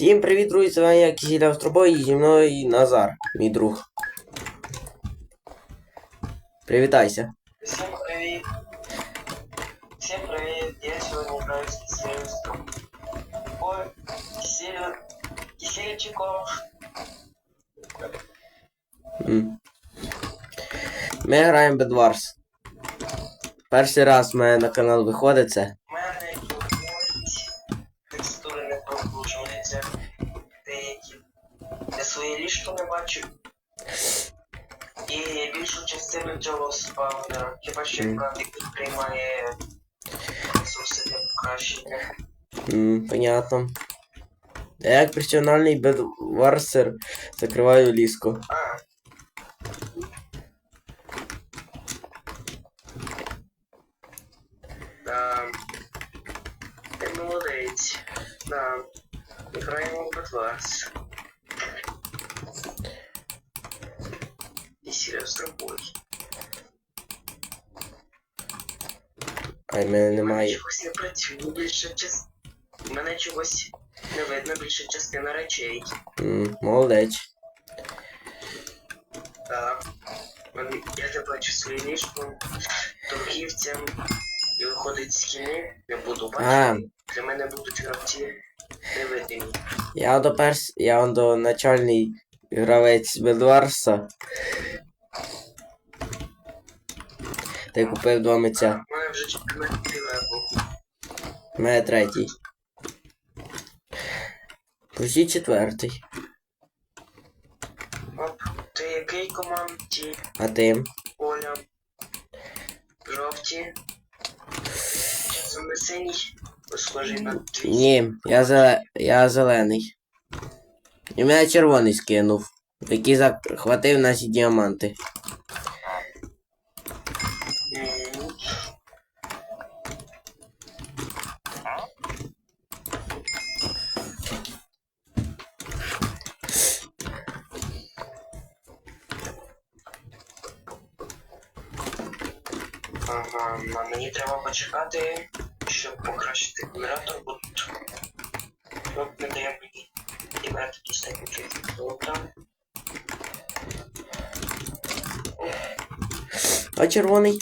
Всім привіт, друзі! З вами я Кісіля Остробой і зі мною Назар, мій друг. Привітайся. Всем привет. Всем привет. Я сегодня играю с Киселевском. Ой, Киселев... Киселевчиком. М. Ми граємо Bedwars. Перший раз в мене на канал виходить це. Частину цього спавнера. Хіба що Мгм. приймає ресурси для покращення. Mm, понятно. Я як професіональний бедварсер закриваю ліску. А. Да. Ти молодець. Да. Граємо в Бетларс. І серйозно бой. Ай, мене немає. чогось не працює більше час. Мене чогось не видно більше частина речей. М, Молодець. Так. Я не бачу своє ліжко торгівцям і виходить з кіни, не буду А, бачити. Для мене будуть гравці невидимі. я до перс... я до начальний гравець Бедварса. Й купив два митця. Мене вже 14 левел. У мене третій. Почти четвертий. Оп, ти який команді? А ти? Оля. Жовті. Не синій. Схожий на твій. Ні, я, зеле... я зелений. І мене червоний скинув, який захватив наші діаманти. М. Ага, мені треба почекати, щоб покращити генератор, бо тут от не дає мені генератор достатньо кількість золота. А червоний?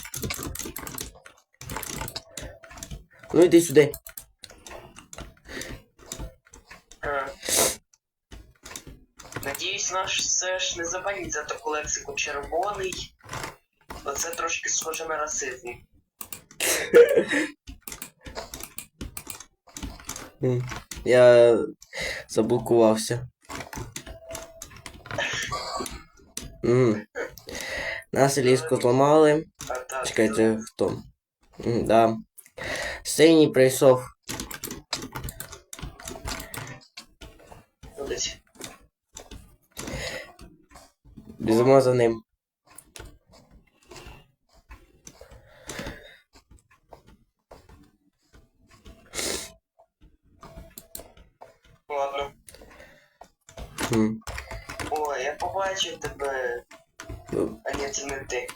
Ну йди сюди. Надіюсь, наш все ж не забанить за таку лексику червоний. Це трошки схоже на расизм. Я заблокувався. М. Нас ліску зламали. Чекайте, хто? М, Да. Синій прийшов. Біжимо за ним. Ладно. М. О, я побачив тебе. Ну, А ні, це не ти.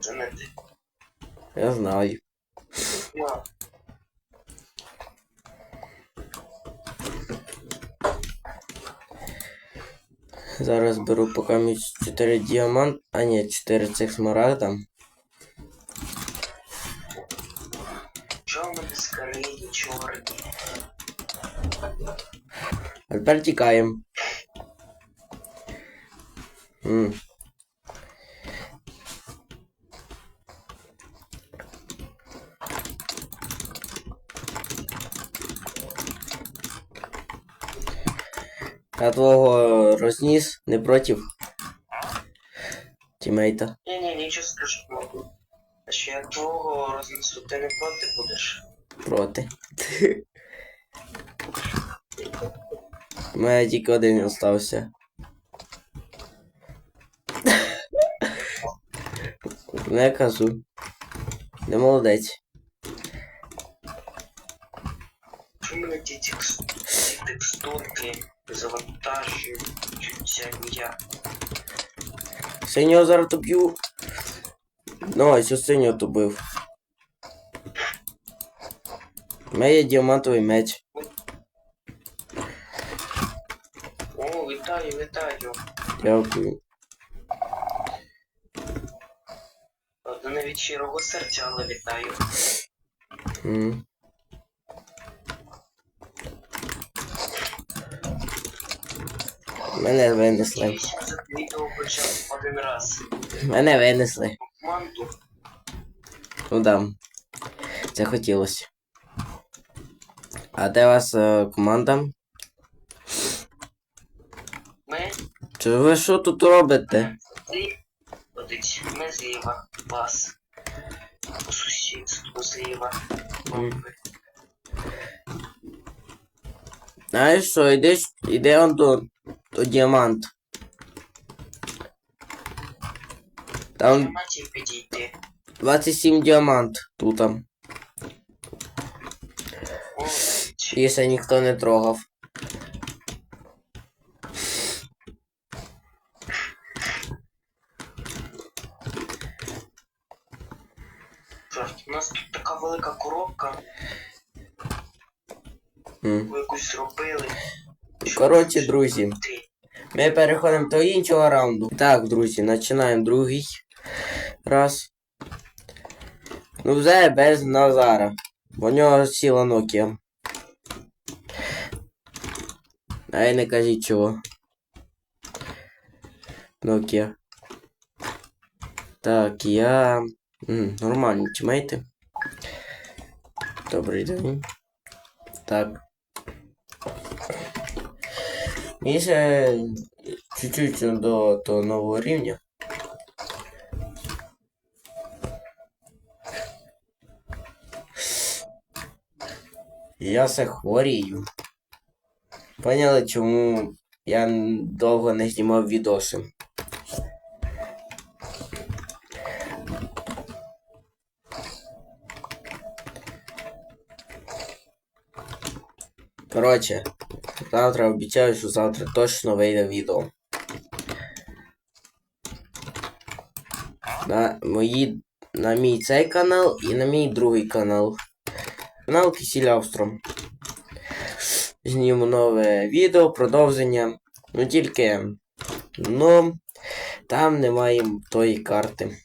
Це не ти. Я знаю. Ну, Зараз беру поки між 4 діамант, а ні, 4 цих смарагда. в мене скалені чорні? А тепер тікаємо. Я твого розніс не проти тімейта. Ні, ні, нічого. А що я твого рознесу, ти не проти будеш? Проти. У мене тільки один остався. Не кажу. Не молодець. Чому мене ті текст... текстурки завантажуються я? Синього зараз доб'ю. Ну, ось ось синього добив. У мене є діамантовий меч. Вітаю, вітаю. Дякую. Правда, не від щирого серця, але вітаю. М. Мене винесли. Надіюсь, я за відео почав один раз. Мене винесли. Команду. Ну да. Це хотілося. А де у вас е, команда? Ми Чи ви що тут робите? злі... Ходить, ми зліва. Вас. По сусідству зліва. Мгм. Знаєш що, йдеш, іде он до, до діамант. Там ті підійти. 27 діамант тут. там. О, І ніхто не трогав. чорт, у нас тут така велика коробка. М. Ви якусь зробили. Коротше, друзі. Ми переходимо до іншого раунду. Так, друзі, починаємо другий раз. Ну вже без Назара. Бо у нього сіла Nokia. А й не кажіть чого. Nokia. Так, я. М, нормальні тімейти. Добрий день. Так. І ще чуть-чуть до, до нового рівня. Я все хворію. Поняли, чому я довго не знімав відоси. Коротше, завтра обіцяю, що завтра точно вийде відео. На мої. На мій цей канал і на мій другий канал. Канал Кисіль Австром. Зніму нове відео, продовження. Ну тільки. Ну. Там немає тої карти.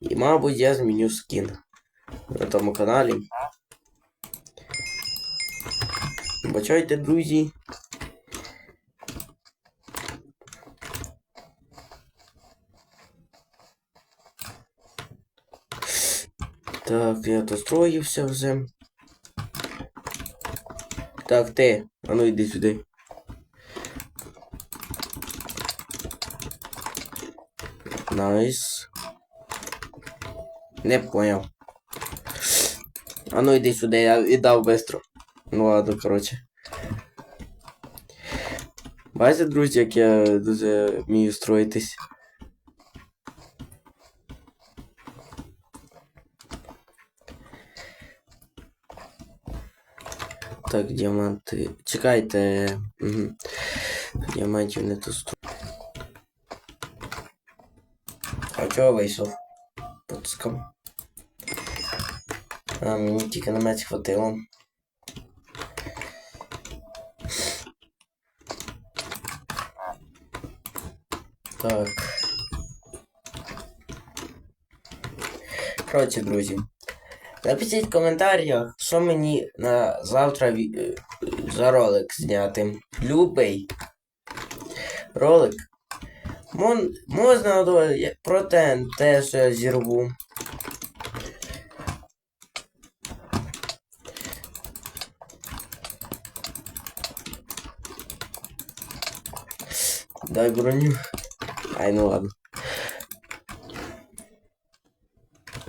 І, мабуть, я зміню скін на тому каналі. Бачайте, друзі. Так, я достроївся вже. Так, ти. А ну йди сюди. Найс. Не поняв. А ну йди сюди, я віддав быстро. Ну ладно, короче. Бачите, друзі, як я дуже вмію строїтись. Так, діаманти. Чекайте. Угу. Діамантів не то строю. А чого вийшов? Потискав. А, мені тільки на меч хватило. Так. Коротше, друзі. Напишіть в коментарях, що мені на завтра ві- е, за ролик зняти. Любий ролик. Мон, можна проте теж я зірву. Дай броню. Ай, ну ладно.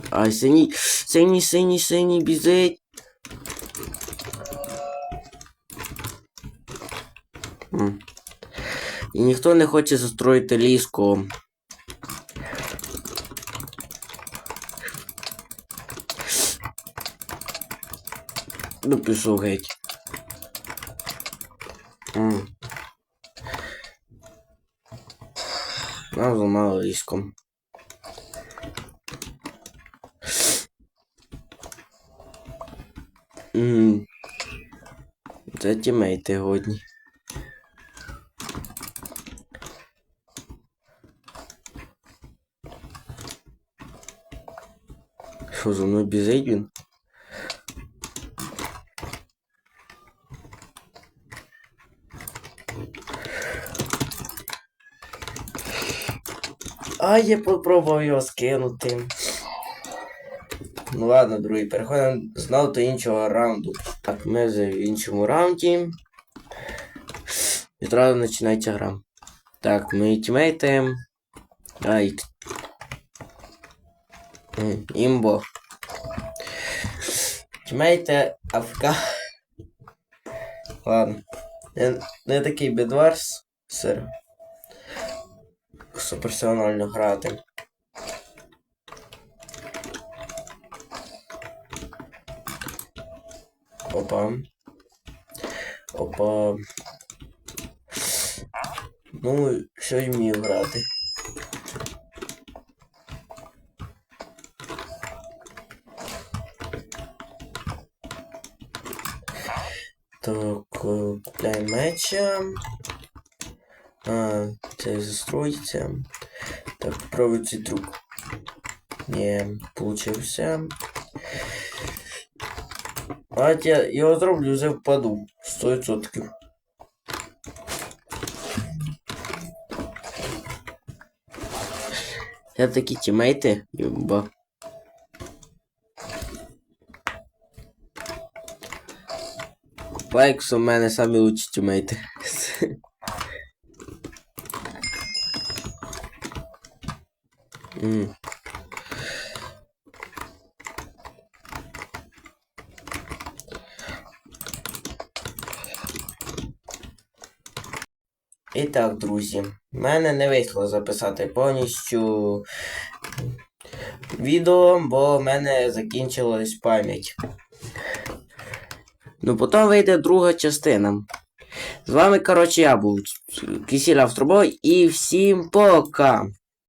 Ай, синій, синій, синій, синій, біжить. М. І ніхто не хоче застроїти ліску. Ну, пішов геть. М. Нам зламали ліском. М. Це тімейти годні. Що за мною біжить він? А я попробував його скинути. Ну ладно, друзі, переходимо знову до іншого раунду. Так, ми в іншому раунді. І одразу починається гра. Так, мої тімейти. Ай. Імбо. Тімейти АФК. Ладно. Не такий бедварс, сир. Що грати. Опа. Опа. Ну, що й вмію грати. Так, е, купляємо меча. А, це застроїться. Так, цей трюк. Не, получився. А я його зроблю вже впаду. 100%. Я такі тімейти, юба. Лайкс у мене самі лучші тімейти. І так, друзі, в мене не вийшло записати повністю відео, бо в мене закінчилась пам'ять. Ну, потім вийде друга частина. З вами, коротше, я був Кисіль Австробой і всім пока!